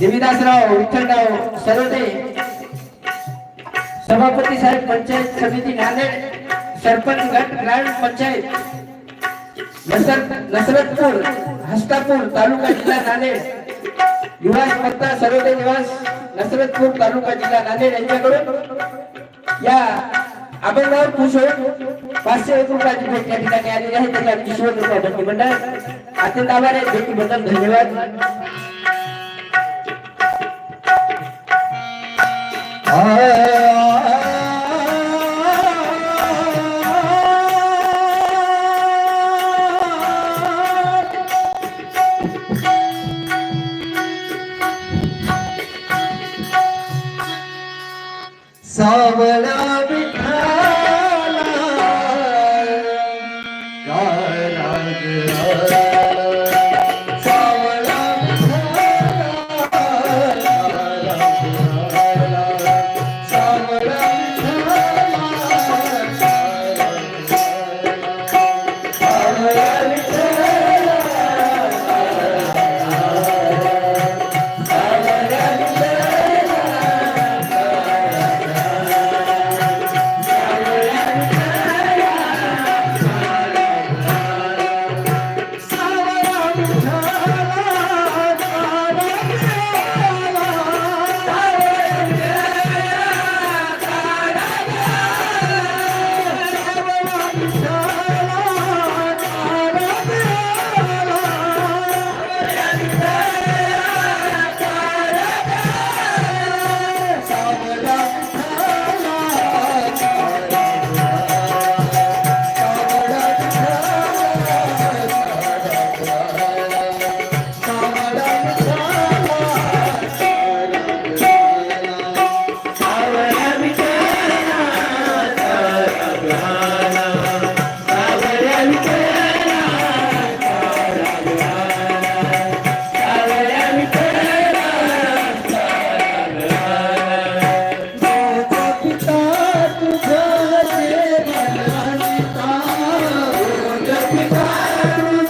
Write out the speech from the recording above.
देवीदासराव विठ्ठलराव सरोदे सभापती साहेब पंचायत समिती नांदेड सरपंच गट ग्राम पंचायत नसरतपूर हस्तापूर तालुका जिल्हा नांदेड निवास पत्ता सरोदे निवास नसरतपूर तालुका जिल्हा नांदेड यांच्याकडून या अभंगावर खुश होऊन पाचशे एक रुपयाची भेट या ठिकाणी आलेली आहे. त्याच्या किशोर रुपया भेटी मंडळ अत्यंत आभार आहे. भेटीबद्दल धन्यवाद. सावळा Let me find.